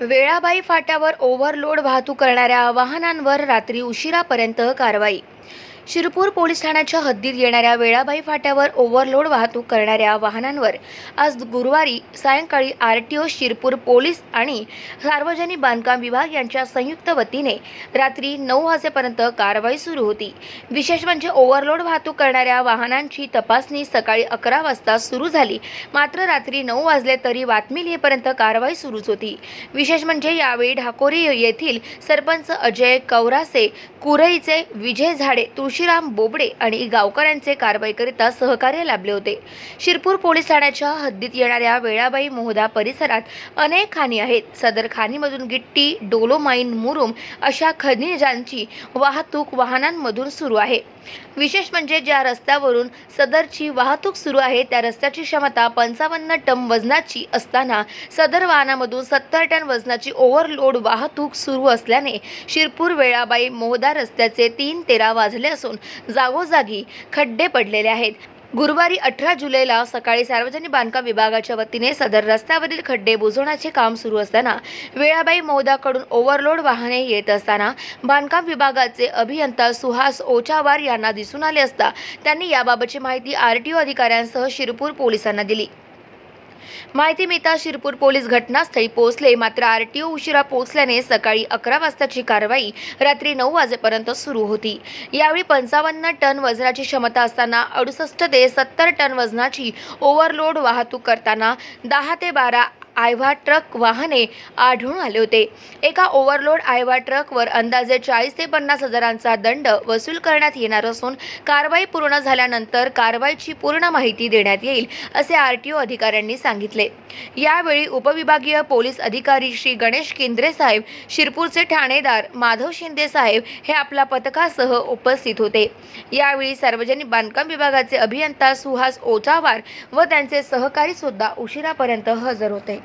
वेळाबाई फाट्यावर overload वाहतूक करणाऱ्या वाहनांवर रात्री उशिरापर्यंत कारवाई. शिरपूर पोलीस ठाण्याच्या हद्दीत येणाऱ्या वेळाबाई फाट्यावर ओव्हरलोड वाहतूक करणाऱ्या वाहनांवर आज गुरुवारी सायंकाळी R T O Shirpur police आणि सार्वजनिक बांधकाम विभाग यांच्या संयुक्त वतीने रात्री नऊ वाजेपर्यंत कारवाई सुरू होती. विशेष म्हणजे ओव्हरलोड वाहतूक करणाऱ्या वाहनांची तपासणी सकाळी अकरा वाजता सुरू झाली. मात्र रात्री नऊ वाजले तरी बातमी लिहिपर्यंत कारवाई सुरूच होती. विशेष म्हणजे यावेळी ढाकोरी येथील सरपंच अजय कौरासे कुरईचे विजय झाडे तुळशीराम बोबडे आणि गावकऱ्यांचे कारवाईकरिता सहकार्य लाभले होते. शिरपूर पोलीस ठाण्याच्या हद्दीत येणाऱ्या वेळाबाई मोहदा परिसरात अनेक खाणी आहेत. सदर खाणीमधून गिट्टी डोलोमाईन मुरुम अशा खनिजांची वाहतूक वाहनांमधून सुरू आहे. विशेष म्हणजे ज्या रस्त्यावरून सदरची वाहतूक सुरू आहे त्या रस्त्याची क्षमता पंचावन्न टन वजनाची असताना सदर वाहनामधून सत्तर टन वजनाची ओव्हरलोड वाहतूक सुरू असल्याने शिरपूर वेळाबाई मोहदा रस्त्याचे तीन तेरा वाजले असून जागोजागी खड्डे पडलेले आहेत. गुरुवारी अठरा जुलैला सकाळी सार्वजनिक बांधकाम विभागाच्या वतीने सदर रस्त्यावरील खड्डे बुजवण्याचे काम सुरू असताना वेळाबाई मौदाकडून ओव्हरलोड वाहने येत असताना बांधकाम विभागाचे अभियंता सुहास ओचावार यांना दिसून आले असता त्यांनी याबाबतची माहिती आर टी ओ अधिकाऱ्यांसह शिरपूर पोलिसांना दिली. माहिती मिळता शिरपूर पोलीस घटनास्थळी पोहोचले. मात्र आर टी ओ उशिरा पोहोचल्याने सकाळी अकरा वाजताची कारवाई रात्री नऊ वाजेपर्यंत सुरू होती. यावेळी पंचावन्न टन वजनाची क्षमता असताना अडुसष्ट ते सत्तर टन वजनाची ओव्हरलोड वाहतूक करताना दहा ते बारा आयव्हा ट्रक वाहने आढळून आले होते. एका ओव्हरलोड आयव्हा ट्रकवर अंदाजे चाळीस ते पन्नास हजारांचा दंड वसूल करण्यात येणार असून कारवाई पूर्ण झाल्यानंतर कारवाईची पूर्ण माहिती देण्यात येईल असे आर टी ओ अधिकाऱ्यांनी सांगितले. यावेळी उपविभागीय पोलीस अधिकारी श्री गणेश केंद्रे साहेब शिरपूरचे ठाणेदार माधव शिंदे साहेब हे आपल्या पथकासह उपस्थित होते. यावेळी सार्वजनिक बांधकाम विभागाचे अभियंता सुहास ओचावार व त्यांचे सहकारी सुद्धा उशिरापर्यंत हजर होते.